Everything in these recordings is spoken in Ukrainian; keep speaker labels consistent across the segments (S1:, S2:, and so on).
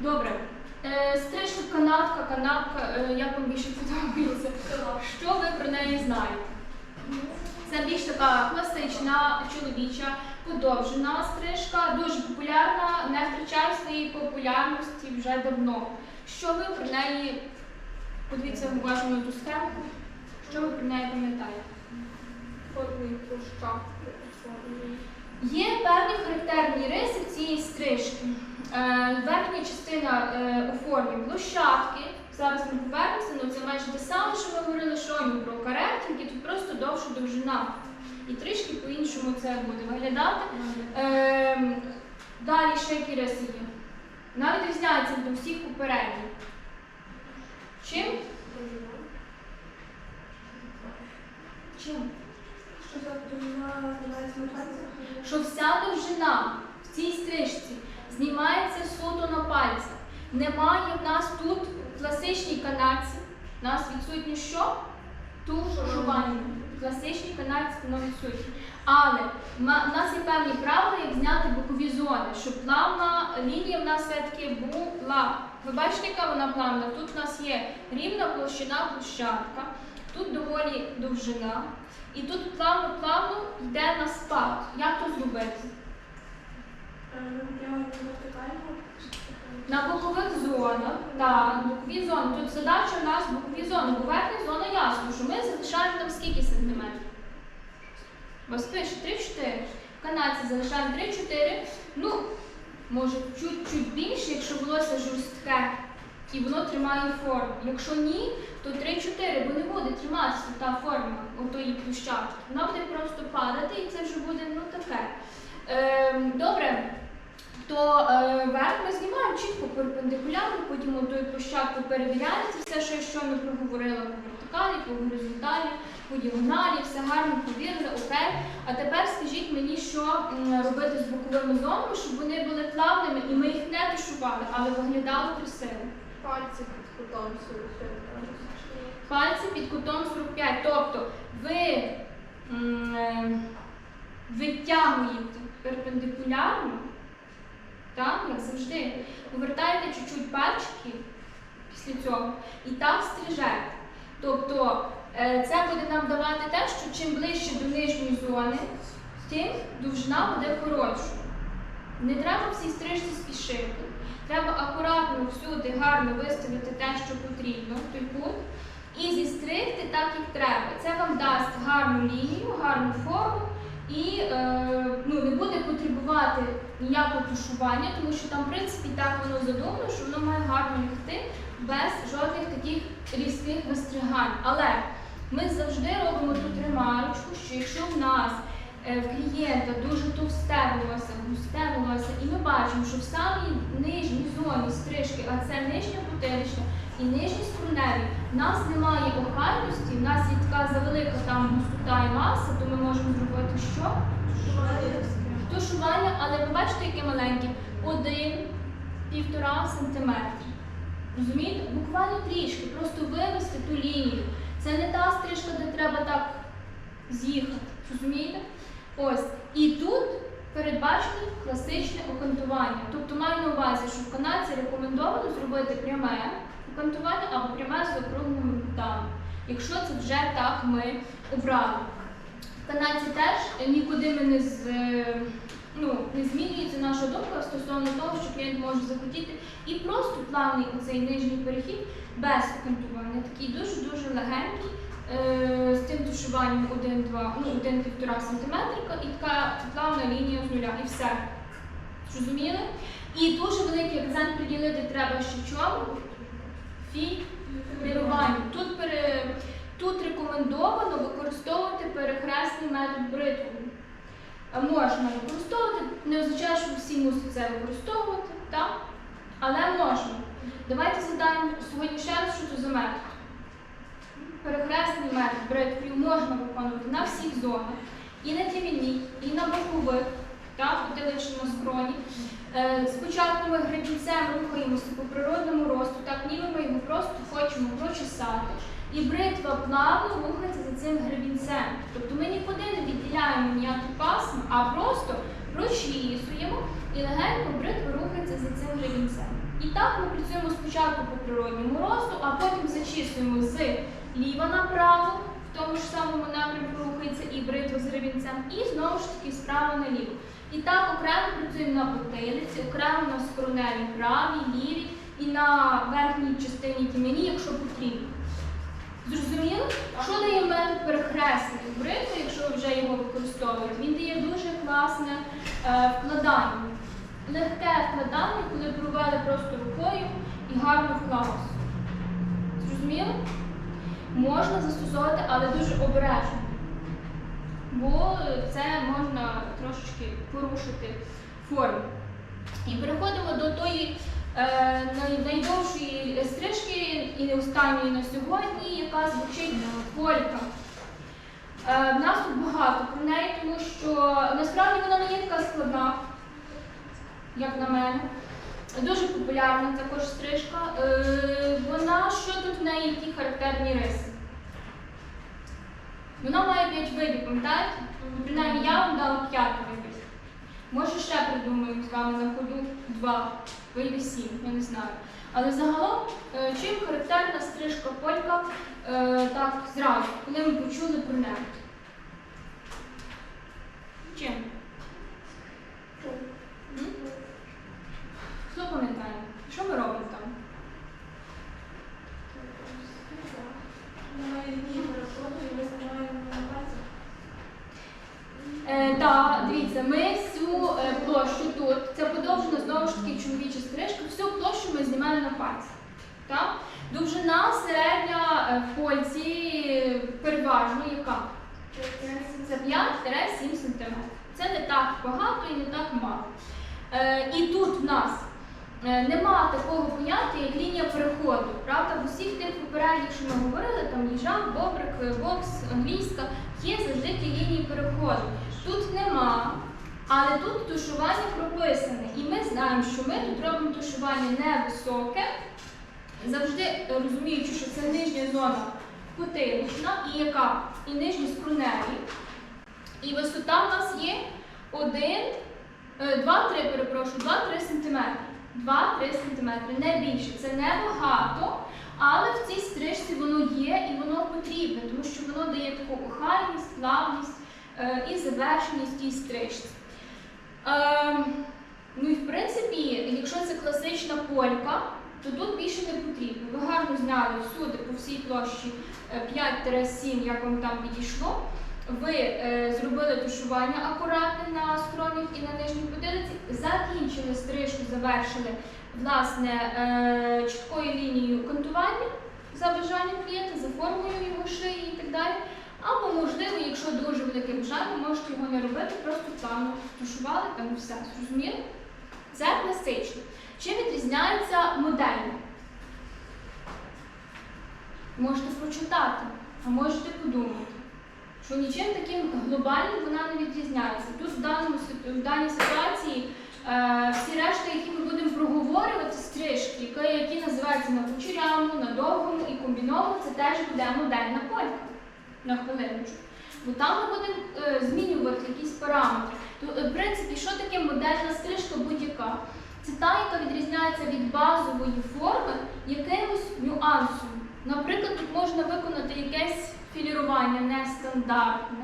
S1: Добре. Е, стрижка, канатка, канапка, е, як вам більше подобається? Що ви про неї знаєте? Це більш така класична чоловіча подовжена стрижка, дуже популярна, не втрачає своєї популярності вже давно. Що ви про неї, подивіться уважно на ту схему, що ви про неї пам'ятаєте?
S2: Формі хруща.
S1: Є певні характерні риси цієї стрижки. Е, верхня частина е, у формі площадки. Зараз ми повернемося, ну це майже те саме, що ми говорили що щойно про тільки тут просто довша довжина. І трішки по-іншому це буде виглядати. Е, далі ще які риси є. Навіть різняється від усіх попередніх. Чим? Чим?
S2: Що
S1: вся довжина в цій стрижці знімається суто на пальцях. Немає в нас тут в класичній канадці. У нас відсутні що? Тушування. В класичній канадці воно відсутнє. Але в нас є певні правила, як зняти бокові зони, щоб плавна лінія в нас все-таки була. Ви бачите, яка вона плавна? Тут в нас є рівна площина площадка, тут доволі довжина. І тут плавно-плавно йде на спад. Як то зробити? На бокових зонах, так, бокові зони. Тут задача у нас бокові зони, бо верхня зона ясно, що ми залишаємо там скільки сантиметрів? Вас пише 3-4. В канадці залишаємо 3-4. Ну, може чуть-чуть більше, якщо волосся жорстке і воно тримає форму. Якщо ні, то 3-4, бо не буде триматися та форма отої площадки. Вона буде просто падати і це вже буде ну таке. Ем, добре. То е, верх ми знімаємо чітко перпендикулярно, потім отою площадку перевіряється все, що я щойно проговорила по вертикалі, по горизонталі, по діагоналі, все гарно повірили, окей. А тепер скажіть мені, що робити з боковими зонами, щоб вони були плавними і ми їх не тушували, але виглядали красиво.
S2: Пальці під кутом 45
S1: Пальці під кутом 45. Тобто ви е, витягуєте перпендикулярно, так, як завжди, повертаєте чуть-чуть пальчики після цього і так стрижете. Тобто е, це буде нам давати те, що чим ближче до нижньої зони, тим довжина буде коротшою. Не треба всій стрижці спішити. Треба акуратно всюди гарно виставити те, що потрібно, той кут, і зістригти так, як треба. Це вам дасть гарну лінію, гарну форму і е, ну, не буде потребувати ніякого тушування, тому що там, в принципі, так воно задумано, що воно має гарно лягти без жодних таких різких вистригань. Але ми завжди робимо тут ремарочку, що якщо в нас в клієнта дуже товсте волосся, густе волосся, і ми бачимо, що в самій нижній зоні стрижки, а це нижня потилична і нижні струневі, в нас немає охайності, в нас є така завелика там густота і маса, то ми можемо зробити що? Тушування, але ви бачите, яке маленьке? Один-півтора сантиметри. Розумієте? Буквально трішки, просто вивести ту лінію. Це не та стрижка, де треба так з'їхати. Розумієте? Ось. І тут передбачено класичне окантування. Тобто маю на увазі, що в канадці рекомендовано зробити пряме окантування або пряме з округлими кутами. Якщо це вже так ми обрали. В канадці теж нікуди ми не з. Ну, не змінюється наша думка стосовно того, що клієнт може захотіти і просто плавний оцей нижній перехід без окантування, такий дуже-дуже легенький, тушуванням 1-2, ну 1-1,5 см і така плавна лінія з нуля, і все. Зрозуміли? І дуже великий акцент приділити треба ще чому? Фільтруванню. Тут, пере, тут рекомендовано використовувати перехресний метод бритву. Можна використовувати, не означає, що всі мусять це використовувати, так? але можна. Давайте задаємо сьогодні ще раз, що це за метод. Перехресний метод бритвою можна виконувати на всіх зонах, і на тіміні, і на бокових, так, потиличному скроні. Е, Спочатку ми гребінцем рухаємося по природному росту, так ніби ми його просто хочемо прочесати. І бритва плавно рухається за цим гребінцем. Тобто ми нікуди не відділяємо ніякі пасми, а просто прочісуємо і легенько бритва рухається за цим гребінцем. І так ми працюємо спочатку по природньому росту, а потім зачислюємо з ліва направо, в тому ж самому напрямку рухається і бритва з гребінцем, і знову ж таки справа наліво. І так окремо працюємо на потилиці, окремо на скроневій правій, лівій і на верхній частині тім'яні, якщо потрібно. Зрозуміло? Що дає метод перехрестити бритви, якщо ви вже його використовуєте? Він дає дуже класне е, вкладання. Легке вкладання, коли провели просто рукою і гарно вклалося. Зрозуміло? Можна застосовувати, але дуже обережно. Бо це можна трошечки порушити форму. І переходимо до тої е, найдовшої стрижки і останньої на сьогодні, яка звучить полька. Е, в нас тут багато про неї, тому що насправді вона не є така складна, як на мене. Дуже популярна також стрижка. Е, вона, що тут в неї, які характерні риси? Вона має 5 видів, пам'ятаєте? Принаймні я вам дала 5 видів. Може ще придумаємо з вами на ходу 2, вийде 7, я не знаю. Але загалом, е, чим характерна стрижка полька е, так зразу, коли ми почули про неї? Чим? М? Хто пам'ятає? Що ми робимо там?
S2: Немає лінії переходу і ми знімаємо на пальці.
S1: Е, так, дивіться, ми всю е, площу тут, це подовжена знову ж таки чоловіча стрижка, всю площу ми знімаємо на пальці. Так? Довжина середня е, в польці е, переважно яка? Це 5-7 см. Це не так багато і не так мало. Е, і тут в нас е, нема такого поняття, як лінія переходу. Правда, в тих що ми говорили, там їжак, бобрик, е, бокс, англійська, є завжди ті лінії переходу. Тут нема, але тут тушування прописане. І ми знаємо, що ми тут робимо тушування невисоке, завжди е, розуміючи, що це нижня зона потилична і яка? І нижні скроневі. І висота в нас є 1, 2-3, перепрошую, 2-3 см. 2-3 см, не більше. Це небагато, але в цій стрижці воно є і воно потрібне, тому що воно дає таку охайність, плавність е, і завершеність тій стрижці. Е, ну і в принципі, якщо це класична полька, то тут більше не потрібно. Ви гарно зняли всюди, по всій площі е, 5-7, як вам там підійшло. Ви е, зробили тушування акуратне на скронях і на нижній потилиці, закінчили стрижку, завершили власне е, чіткою лінією кантування за бажанням клієнта, за формою його шиї і так далі. Або, можливо, якщо дуже велике бажання, можете його не робити, просто плавно тушували там все. Зрозуміло? Це класично. Чим відрізняється модель? Можете прочитати, а можете подумати, що нічим таким глобальним вона не відрізняється. Тут в, даному, в даній ситуації всі решта, які ми будемо проговорювати, стрижки, які, називаються на кучерявому, на довгому і комбінованому, це теж буде модельна полька на хвилиночку. Бо там ми будемо е, змінювати якісь параметри. То, е, в принципі, що таке модельна стрижка будь-яка? Це та, яка відрізняється від базової форми якимось нюансом. Наприклад, тут можна виконати якесь філірування нестандартне.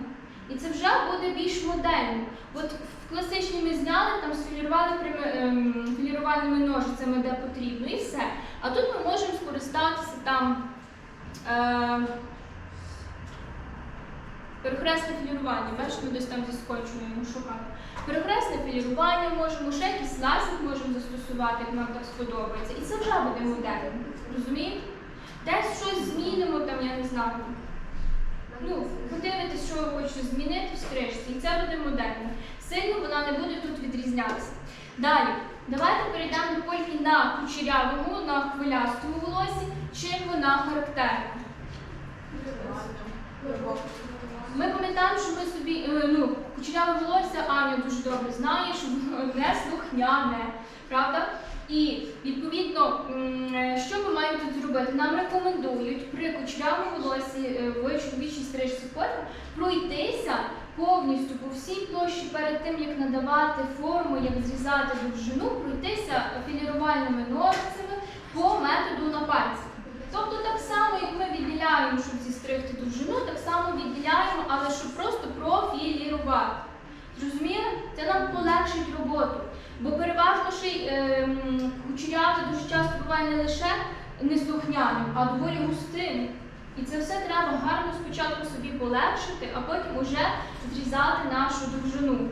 S1: І це вже буде більш модельно. От в класичній ми зняли, там сфілірували ем, філірувальними ножицями, де потрібно, і все. А тут ми можемо скористатися там. Е, Перехресне філірування, бачите, ми десь там його шукати. Перехресне філірування можемо, ще якийсь ласик можемо застосувати, як нам так сподобається. І це вже буде модельно. Розумієте? Десь щось змінимо, там, я не знаю. Ну, подивитесь, що ви хочете змінити в стрижці, і це буде модельно. Сильно вона не буде тут відрізнятися. Далі, давайте перейдемо до польки на кучерявому, на хвилястому волосі. Чим вона характерна? Ми пам'ятаємо, що ми собі, е, ну, кучеряве волосся Аня дуже добре знає, що не слухняне, правда? І відповідно, е, що ми маємо тут зробити? Нам рекомендують при кучерявому волосі е, в чоловічій стрижці полька пройтися повністю по всій площі перед тим, як надавати форму, як зрізати довжину, пройтися філірувальними ножицями по методу на пальці. Тобто так само, як ми відділяємо, щоб зістригти довжину, так само відділяємо, але щоб просто профілірувати. Зрозуміли? Це нам полегшить роботу. Бо переважно ще й ем, кучеряві дуже часто буває не лише неслухняним, а доволі густим. І це все треба гарно спочатку собі полегшити, а потім уже зрізати нашу довжину.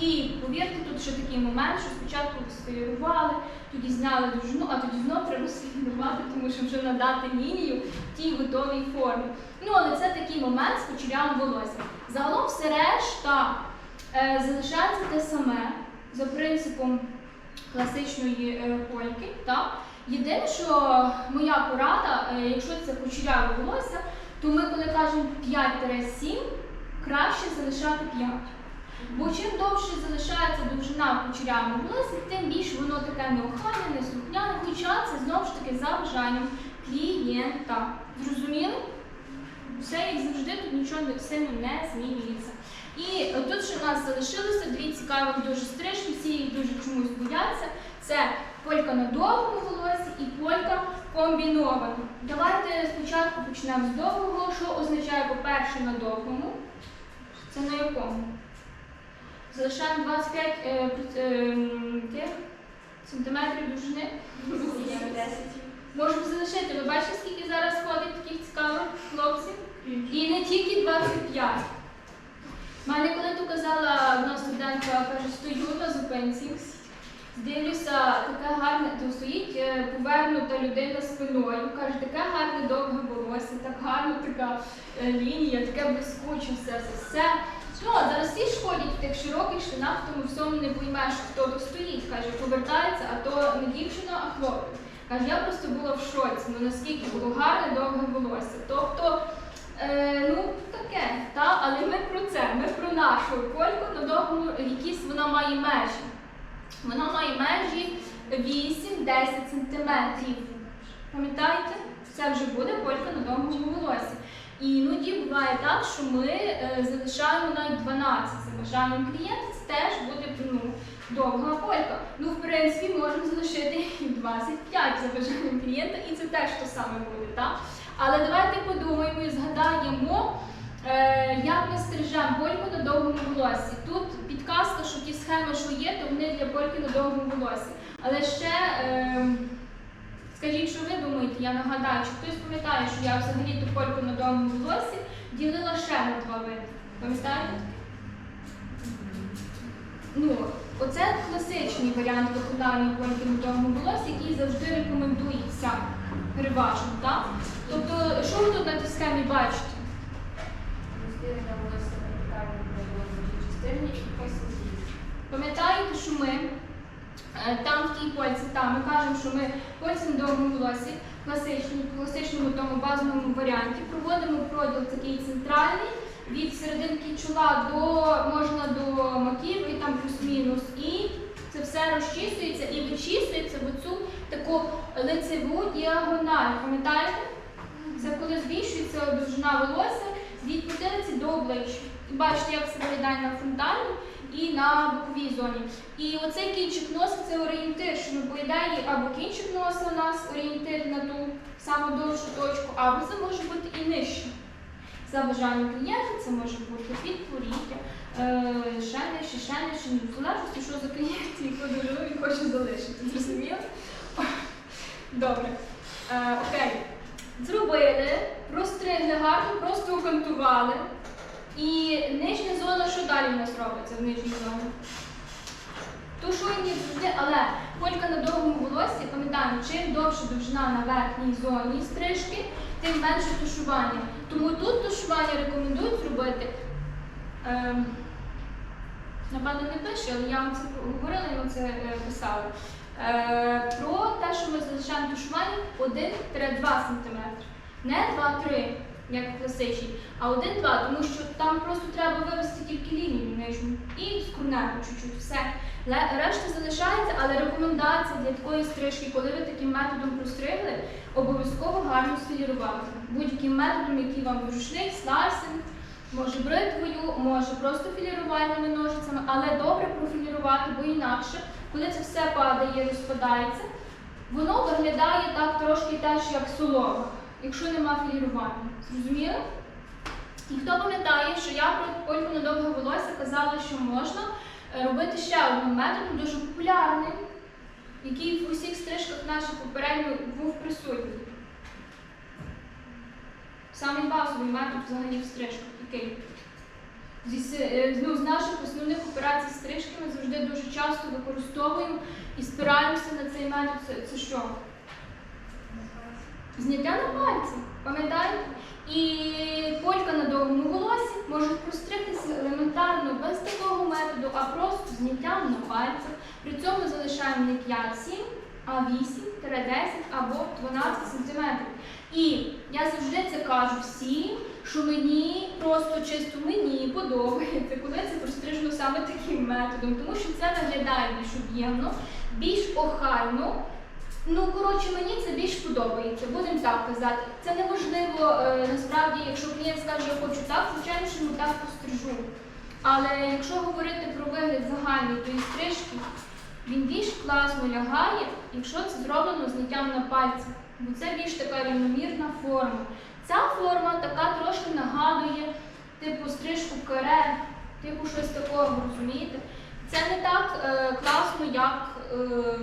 S1: І повірте, тут ще такий момент, що спочатку сфілірували, тоді зняли довжину, а тоді знов треба сфілірувати, тому що вже надати лінію в тій готовій формі. Ну, але це такий момент з кучерявим волоссям. Загалом все решта е, залишається те саме за принципом класичної е, польки. Так? Єдине, що моя порада, е, якщо це кучеряве волосся, то ми, коли кажемо 5-7, краще залишати 5. Бо чим довше залишається довжина в кучерявому волосі, тим більше воно таке неохайне, неслухняне, хоча це знову ж таки за бажанням клієнта. Зрозуміли? Все як завжди, тут нічого сильно не змінюється. І тут ще в нас залишилося дві цікавих дуже стрижки, всі їх дуже чомусь бояться. Це полька на довгому волосі і полька комбінована. Давайте спочатку почнемо з довгого. Що означає, по-перше, на довгому? Це на якому? Залишаємо 25 е, е, сантиметрів довжини. Можемо залишити. Ви бачите, скільки зараз ходить таких цікавих хлопців? І не тільки 25. Мене коли то казала одна студентка, каже, стою на зупинці, дивлюся, таке гарне, то стоїть е, повернута людина спиною, каже, таке гарне довге волосся, так гарно така е, лінія, таке блискуче все, все, все. Ну, а зараз всі ж ходять в тих широких штанах, тому всьому не поймеш, хто тут стоїть. Каже, повертається, а то не дівчина, а хлопець. Каже, я просто була в шоці, ну наскільки було гарне довге волосся. Тобто, е, ну таке, та? але ми про це, ми про нашу польку на довгому, якісь вона має межі. Вона має межі 8-10 сантиметрів. Пам'ятаєте? Це вже буде полька на довгому волосі. І іноді буває так, що ми е, залишаємо навіть 12 за бажанням клієнта, це теж буде ну, довга полька. Ну, в принципі, можемо залишити 25 за бажанням клієнта, і це теж то саме буде, так? Але давайте подумаємо і згадаємо, е, як ми стрижемо польку на довгому волосі. Тут підказка, що ті схеми, що є, то вони для польки на довгому волосі. Але ще. Е, Скажіть, що ви думаєте, я нагадаю, чи хтось пам'ятає, що я взагалі ту польку на довгому волосі ділила ще на два види. Пам'ятаєте? Ну, оце класичний варіант виконання польки на довгому волосі, який завжди рекомендується переважно, так? Тобто, що ви тут на тій схемі бачите?
S2: Розділення волосся вертикально на довгій частині і посадці.
S1: Пам'ятаєте, що ми е, там в тій польці, там ми кажемо, що ми польці на довгому волосі, класичній, в класичному тому базовому варіанті, проводимо проділ такий центральний від серединки чола до можна до маківки, там плюс-мінус, і це все розчісується і вичісується в оцю таку лицеву діагональ. Пам'ятаєте? Це коли збільшується довжина волосся від потилиці до обличчя. І бачите, як це виглядає на фронтальній і на боковій зоні. І оцей кінчик носа це орієнтир, що ну, по або кінчик носа у нас орієнтир на ту саму довшу точку, або це може бути і нижче. За бажанням клієнта це може бути підпоріддя, е, ще нижче, ще в залежності, що за клієнт, яку довжину він хоче залишити. Зрозуміло? Добре. Е, окей. Зробили, простригли гарно, просто окантували. І нижня зона, що далі в нас робиться в нижній зоні? Тушуємо завжди, але полька на довгому волосі, пам'ятаємо, чим довше довжина на верхній зоні стрижки, тим менше тушування. Тому тут тушування рекомендують зробити. Ем, напевно, не пише, але я вам це говорила, я вам це е, писала. Е, про те, що ми залишаємо тушування 1-2 см. Не 2-3, як класичній, а 1-2, тому що там просто треба вивести тільки лінію нижню і скурнемо чуть-чуть. Все. Решта залишається, але рекомендація для такої стрижки, коли ви таким методом простригли, обов'язково гарно сфілірувати. Будь-яким методом, який вам зручний, слайсинг, Може бритвою, може просто філірувальними ножицями, але добре профілірувати, бо інакше, коли це все падає, розпадається, воно виглядає так трошки теж як солома, якщо нема філірування. Зрозуміли? І хто пам'ятає, що я про польку на довге волосся казала, що можна робити ще одним методом, дуже популярним, який в усіх стрижках наших попередньо був присутній. Самий базовий метод взагалі в стрижках, зі, е, ну, з наших основних операцій стрижки ми завжди дуже часто використовуємо і спираємося на цей метод. Це, це що? Зняття на пальці, пам'ятаєте? І полька на довгому волосі може простригтися елементарно без такого методу, а просто зняттям на пальцях. При цьому залишаємо не 5-7, а 8-10 або 12 см. І я завжди це кажу всім, що мені просто чисто мені подобається, коли це прострижено саме таким методом, тому що це виглядає більш об'ємно, більш охайно. Ну, коротше, мені це більш подобається, будемо так казати. Це неважливо, е, насправді, якщо клієнт скаже, я хочу так, звичайно, що йому так пострижу. Але якщо говорити про вигляд загальний тої стрижки, він більш класно лягає, якщо це зроблено зняттям на пальці. Бо це більш така рівномірна форма. Ця форма така трошки нагадує, типу, стрижку каре, типу щось такого, розумієте? Це не так е, класно, як. Е,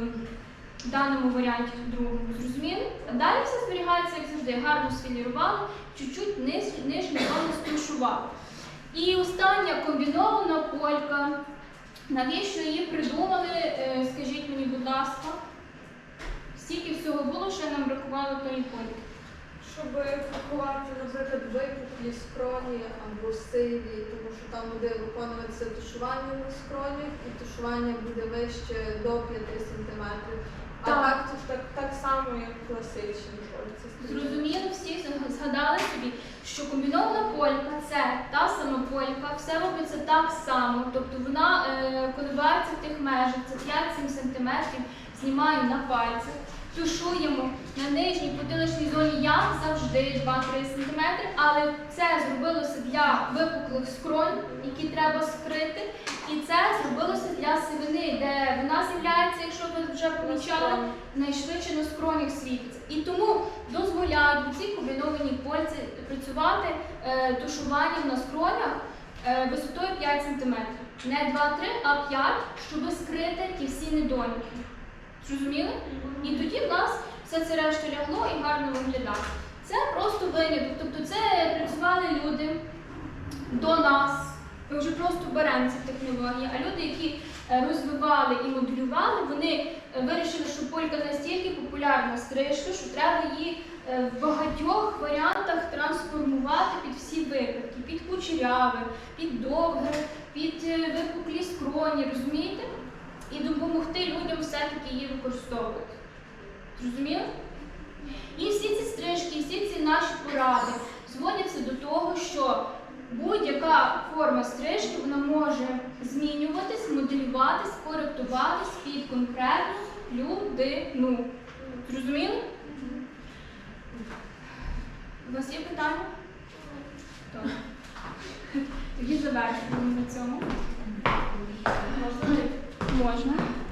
S1: в даному варіанті другому, зрозуміли? Далі все зберігається, як завжди, гарно сфілірували, чуть-чуть нижню зону. І остання комбінована полька. Навіщо її придумали? Е, Скажіть мені, будь ласка, стільки всього було, що нам бракувало тої польки.
S3: Щоб пакувати, наприклад, випуклі скроні або сиві, тому що там буде виконуватися тушування на скронях, і тушування буде вище до 5 см. А
S1: Так.
S3: так, то так, так само, як класичні польці.
S1: Зрозуміло, всі, згадали собі, що комбінована полька це та сама полька, все робиться так само, тобто вона е, коливається в тих межах, це 5-7 см, знімаю на пальцях, тушуємо на нижній потиличній зоні, як завжди 2-3 см, але це зробилося для випуклих скронь, які треба скрити, і це зробилося для сивини, де вона з'являється, якщо ви вже помічали, найшвидше на скронях світиться. І тому дозволяють у цій комбінованій польці працювати е, тушуванням на скронях е, висотою 5 см. Не 2-3, а 5, щоб скрити ті всі недоліки. Зрозуміли? І тоді в нас все це решта лягло і гарно виглядає. Це просто виняток. Тобто це працювали люди до нас. Ми вже просто беремо ці технології, а люди, які е, розвивали і моделювали, вони е, вирішили, що полька настільки популярна стрижка, що треба її е, в багатьох варіантах трансформувати під всі випадки, під кучеряве, під довге, під випуклі скроні, розумієте? І допомогти людям все-таки її використовувати. Зрозуміли? І всі ці стрижки, і всі ці наші поради зводяться до того, що будь-яка форма стрижки вона може змінюватись, моделюватись, коректуватись під конкретну людину. Зрозуміли? У вас є питання? Так. Тоді завершуємо на цьому.
S3: Можна
S1: Можна.